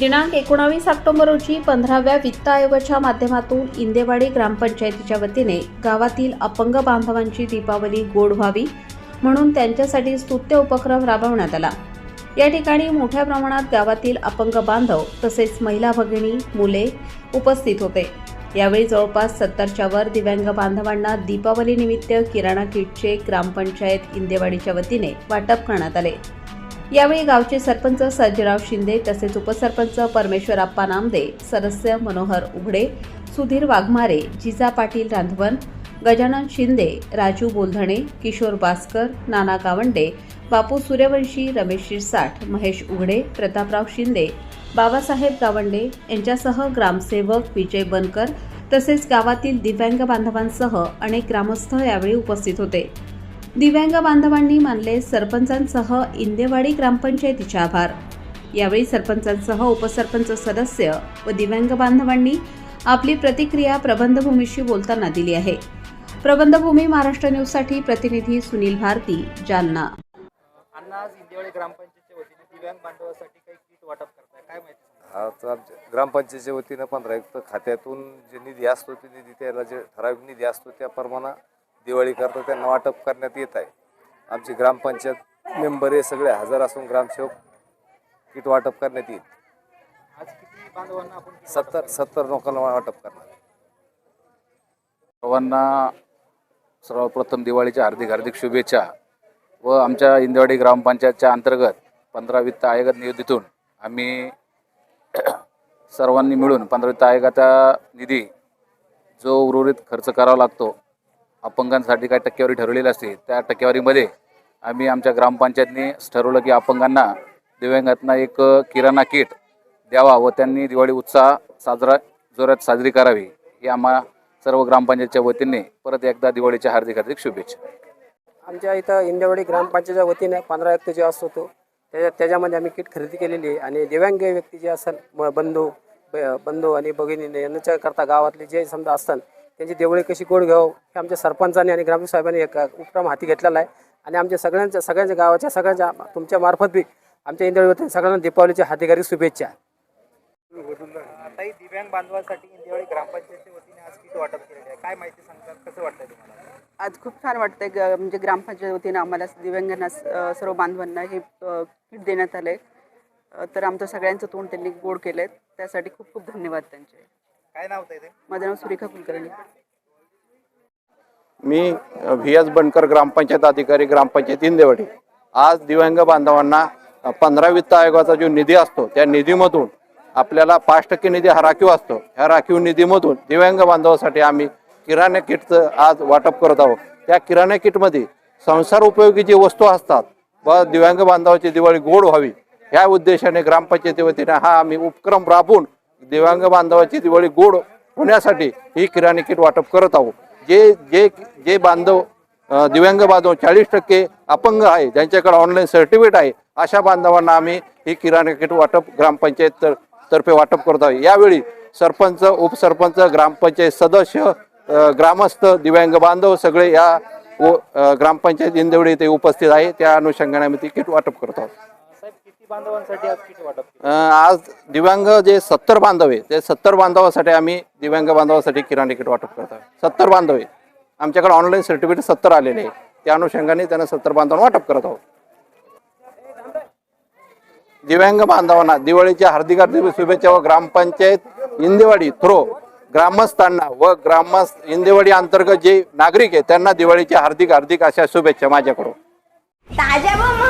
दिनांक एकोणावीस ऑक्टोबर रोजी पंधराव्या वित्त आयोगाच्या माध्यमातून इंदेवाडी ग्रामपंचायतीच्या वतीने गावातील अपंग बांधवांची दीपावली गोड व्हावी म्हणून त्यांच्यासाठी स्तुत्य उपक्रम राबवण्यात आला. या ठिकाणी मोठ्या प्रमाणात गावातील अपंग बांधव तसेच महिला भगिनी मुले उपस्थित होते. यावेळी जवळपास सत्तरच्या वर दिव्यांग बांधवांना दीपावली निमित्त किराणा किटचे ग्रामपंचायत इंदेवाडीच्या वतीने वाटप करण्यात आले. यावेळी गावचे सरपंच सर्जराव शिंदे तसेच उपसरपंच परमेश्वर अप्पा नामदे सदस्य मनोहर उघडे सुधीर वाघमारे जिजा पाटील रांधवन गजानन शिंदे राजू बोलधणे किशोर बास्कर नाना गावंडे बापू सूर्यवंशी रमेश शिरसाठ महेश उघडे प्रतापराव शिंदे बाबासाहेब गावंडे यांच्यासह ग्रामसेवक विजय बनकर तसेच गावातील दिव्यांग बांधवांसह अनेक ग्रामस्थ यावेळी उपस्थित होते. दिव्यांग बांधवांनी मानले सरपंचांसह इंदेवाडी ग्रामपंचायतीचे आभार. यावेळी सरपंचांसह उपसरपंच सदस्य व दिव्यांग बांधवांनी आपली प्रतिक्रिया प्रबंधभूमीशी बोलताना दिली आहे. प्रबंधभूमी महाराष्ट्र न्यूजसाठी प्रतिनिधी सुनील भारती जालना. अण्णा आज इंदेवाडी ग्रामपंचायतच्या वतीने दिव्यांग बांधवासाठी काही किट वाटप करताय. काय माहिती सांगा? आज आमच्या ग्रामपंचायतीच्या वतीनं पंधरा युक्त खात्यातून जे निधी असतो ते निधी त्याला जे ठराविक निधी असतो त्याप्रमाणे दिवाळी करता त्यांना वाटप करण्यात येत आहे. आमची ग्रामपंचायत मेंबर हे सगळे हजर असून ग्रामसेवक किट वाटप करण्यात येईल. सत्तर सत्तर लोकांना वाटप करणार. सर्वांना सर्वप्रथम दिवाळीच्या हार्दिक हार्दिक शुभेच्छा व आमच्या इंदवाडी ग्रामपंचायतच्या अंतर्गत पंधरा वित्त आयोगात नियोजितून आम्ही सर्वांनी मिळून पंधरा वित्त आयोगाचा निधी जो उर्वरित खर्च करावा लागतो अपंगांसाठी काय टक्केवारी ठरवलेली असते. त्या टक्केवारीमध्ये आम्ही आमच्या ग्रामपंचायतने ठरवलं की अपंगांना दिव्यांगांना एक किराणा किट द्यावा व त्यांनी दिवाळी उत्साह साजरा जोरात साजरी करावी. हे आम्हा सर्व ग्रामपंचायतच्या वतीने परत एकदा दिवाळीच्या हार्दिक हार्दिक शुभेच्छा. आमच्या इथं इंदेवाडी ग्रामपंचायतच्या वतीने पंधरा व्यक्ती जे असतो तो त्याच्या त्याच्यामध्ये आम्ही किट खरेदी केलेली आहे आणि दिव्यांग व्यक्ती जे असतात म बंधू बंधू आणि भगिनी यांच्याकरता गावातले जे समजा असतात त्यांची दिवाळी कशी गोड घ्यावं हे आमच्या सरपंचांनी आणि ग्रामसेवक साहेबांनी एक उपक्रम हाती घेतलेला आहे. आणि आमच्या सगळ्यांच्या सगळ्यांच्या गावाच्या सगळ्यांच्या तुमच्या मार्फत बी आमच्या इंदेवाडी वतीने सगळ्यांना दीपावलीच्या हार्दिक शुभेच्छा. दिव्यांग बांधवांसाठी इंदेवाडी ग्रामपंचायतच्या वतीने आज किट वाटप केलेले आहे? काय माहिती सांगतात? कसं वाटतंय तुम्हाला? आज खूप छान वाटतंय ग म्हणजे ग्रामपंचायत वतीनं आम्हाला दिव्यांगांना अ, सर्व बांधवांना हे अ, किट देण्यात आलं आहे तर आमचं सगळ्यांचं तोंड त्यांनी गोड केलं आहे त्यासाठी खूप खूप धन्यवाद त्यांचे. काय नाव ताई ते माझं नाव सुरेखा कुलकर्णी. मी व्ही एस बनकर ग्रामपंचायत अधिकारी ग्रामपंचायत इंदेवाडी. आज दिव्यांग बांधवांना पंधरा वित्त आयोगाचा जो निधी असतो त्या निधीमधून आपल्याला पाच टक्के निधी हा राखीव असतो. ह्या राखीव निधीमधून दिव्यांग बांधवासाठी आम्ही किराणा किटचं आज वाटप करत आहोत. त्या किराणा किटमध्ये संसार उपयोगी जी वस्तू असतात व दिव्यांग बांधवाची दिवाळी गोड व्हावी ह्या उद्देशाने ग्रामपंचायती वतीने हा आम्ही उपक्रम राबवून दिव्यांग बांधवाची दिवाळी गोड होण्यासाठी ही किराणी किट वाटप करत आहोत. जे जे जे बांधव दिव्यांग बांधव चाळीस टक्के अपंग आहे ज्यांच्याकडे ऑनलाईन सर्टिफिकेट आहे अशा बांधवांना आम्ही ही किराणा किट वाटप ग्रामपंचायत तर- तर्फे वाटप करत आहोत. यावेळी सरपंच उपसरपंच ग्रामपंचायत सदस्य ग्रामस्थ दिव्यांग बांधव सगळे या व- ग्रामपंचायत इंदवडी इथे उपस्थित आहे त्या अनुषंगाने आम्ही ती किट वाटप करत आहोत. बांधवांसाठी आज किट वाटप केलं? अ, आज दिव्यांग जे सत्तर बांधव आहे ते सत्तर बांधवासाठी आम्ही दिव्यांग बांधवासाठी किराणा किट वाटप करत आहोत. सत्तर बांधव आहे आमच्याकडे ऑनलाईन सर्टिफिकेट सत्तर आलेले आहे त्या अनुषंगाने त्यांना सत्तर बांधवांना वाटप करत आहोत. दिव्यांग बांधवांना दिवाळीच्या हार्दिक हार्दिक शुभेच्छा व ग्रामपंचायत इंदेवाडी थ्रो ग्रामस्थांना व ग्रामस्थ इंदेवाडी अंतर्गत जे नागरिक आहे त्यांना दिवाळीच्या हार्दिक हार्दिक अशा शुभेच्छा माझ्याकडून. ताज्या व